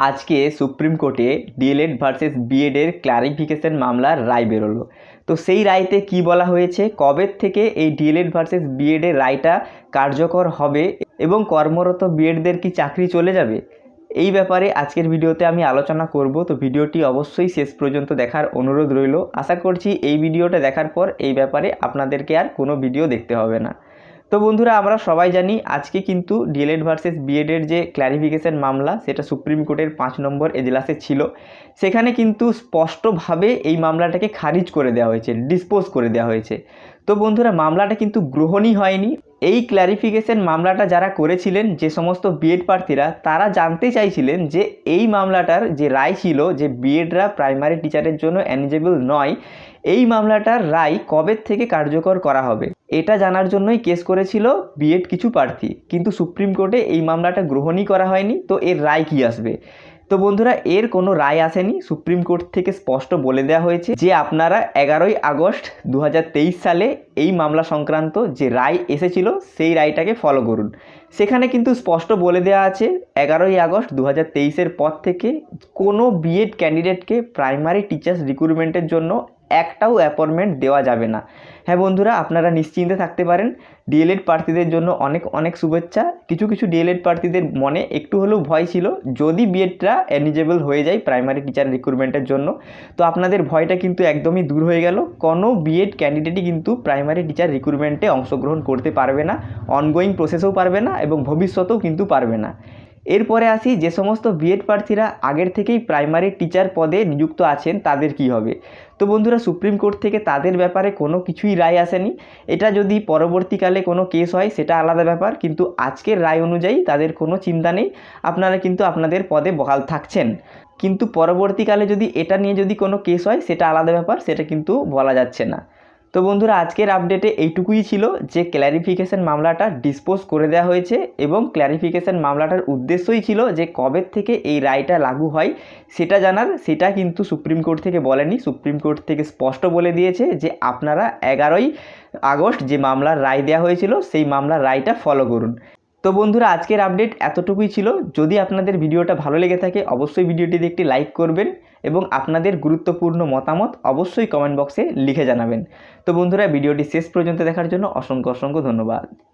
আজকে সুপ্রিম কোর্টে DElEd versus বিএডের clarification মামলার রায় বেরোলো। তো সেই রায়তে কি বলা হয়েছে? কবে থেকে এই ডিএলএড ভার্সেস বিএডের রায়টা কার্যকর হবে এবং কর্মরত বিএডদের কি চাকরি চলে যাবে? এই ব্যাপারে আজকের ভিডিওতে আমি আলোচনা করব। তো ভিডিওটি অবশ্যই শেষ পর্যন্ত দেখার অনুরোধ রইল। আশা করছি এই ভিডিওটা দেখার পর এই ব্যাপারে আপনাদেরকে আর কোনো ভিডিও দেখতে হবে না। তো বন্ধুরা, আমরা সবাই জানি আজকে কিন্তু ডিএলএড ভার্সেস বিএডের যে ক্ল্যারিফিকেশন মামলা, সেটা সুপ্রিম কোর্টের পাঁচ নম্বর এজলাসে ছিল। সেখানে কিন্তু স্পষ্টভাবে এই মামলাটাকে খারিজ করে দেওয়া হয়েছে, ডিসপোজ করে দেওয়া হয়েছে। তো বন্ধুরা, মামলাটা কিন্তু গ্রহণই হয়নি। এই ক্ল্যারিফিকেশন মামলাটা যারা করেছিলেন, যে সমস্ত বিএড প্রার্থীরা, তারা জানতে চাইছিলেন যে এই মামলাটার যে রায় ছিল যে বিএডরা প্রাইমারি টিচারের জন্য এলিজেবল নয়, এই মামলাটার রায় কবে থেকে কার্যকর করা হবে? এটা জানার জন্যই কেস করেছিল বিএড কিছু প্রার্থী। কিন্তু সুপ্রিম কোর্টে এই মামলাটা গ্রহণই করা হয়নি, তো এর রায় কী আসবে? তো বন্ধুরা, এর কোনো রায় আসেনি। সুপ্রিম কোর্ট থেকে স্পষ্ট বলে দেওয়া হয়েছে যে আপনারা এগারোই আগস্ট দু হাজার তেইশ সালে এই মামলা সংক্রান্ত যে রায় এসেছিল, সেই রায়টাকে ফলো করুন। সেখানে কিন্তু স্পষ্ট বলে দেওয়া আছে, এগারোই আগস্ট দু হাজার পর থেকে কোনো বিএড ক্যান্ডিডেটকে প্রাইমারি টিচার্স রিক্রুটমেন্টের জন্য একটাও অ্যাপয়েন্টমেন্ট দেওয়া যাবে না। হ্যাঁ বন্ধুরা, আপনারা নিশ্চিন্তে থাকতে পারেন। ডিএলএড প্রার্থীদের জন্য অনেক অনেক শুভেচ্ছা। কিছু কিছু ডিএলএড প্রার্থীদের মনে একটু হলেও ভয় ছিল। যদি বিএডটা এলিজেবল হয়ে যায় প্রাইমারি টিচার রিক্রুটমেন্টের জন্য, তো আপনাদের ভয়টা কিন্তু একদমই দূর হয়ে গেল। কোনো বিএড ক্যান্ডিডেটই কিন্তু প্রাইমারি টিচার রিক্রুটমেন্টে অংশগ্রহণ করতে পারবে না। অনগোয়িং প্রসেসেও পারবে না এবং ভবিষ্যতেও কিন্তু পারবে না। এরপরে আসি, যে সমস্ত বিএড প্রার্থীরা আগের থেকেই প্রাইমারি টিচার পদে নিযুক্ত আছেন, তাদের কি হবে? তো বন্ধুরা, সুপ্রিম কোর্ট থেকে তাদের ব্যাপারে কোনো কিছুই রায় আসেনি। এটা যদি পরবর্তীকালে কোনো কেস হয়, সেটা আলাদা ব্যাপার, কিন্তু আজকের রায় অনুযায়ী তাদের কোনো চিন্তা নেই। আপনারা কিন্তু আপনাদের পদে বহাল থাকছেন। কিন্তু পরবর্তীকালে যদি এটা নিয়ে যদি কোনো কেস হয়, সেটা আলাদা ব্যাপার, সেটা কিন্তু বলা যাচ্ছে না। তো বন্ধুরা, আজকের আপডেটে এইটুকুই ছিল যে ক্ল্যারিফিকেশন মামলাটা ডিসপোজ করে দেওয়া হয়েছে এবং ক্ল্যারিফিকেশন মামলাটার উদ্দেশ্যই ছিল যে কবে থেকে এই রায়টা লাগু হয় সেটা জানার, সেটা কিন্তু সুপ্রিম কোর্ট থেকে বলেনি। সুপ্রিম কোর্ট থেকে স্পষ্ট বলে দিয়েছে যে আপনারা এগারোই আগস্ট যে মামলার রায় দেওয়া হয়েছিল, সেই মামলার রায়টা ফলো করুন। তো বন্ধুরা, আজকের আপডেট এতটুকুই ছিল। যদি আপনাদের ভিডিওটা ভালো লেগে থাকে, অবশ্যই ভিডিওটিতে একটি লাইক করবেন। এবং আপনাদের গুরুত্বপূর্ণ মতামত অবশ্যই কমেন্ট বক্সে লিখে জানাবেন। তো বন্ধুরা, ভিডিওটি শেষ পর্যন্ত দেখার জন্য অসংখ্য অসংখ্য ধন্যবাদ।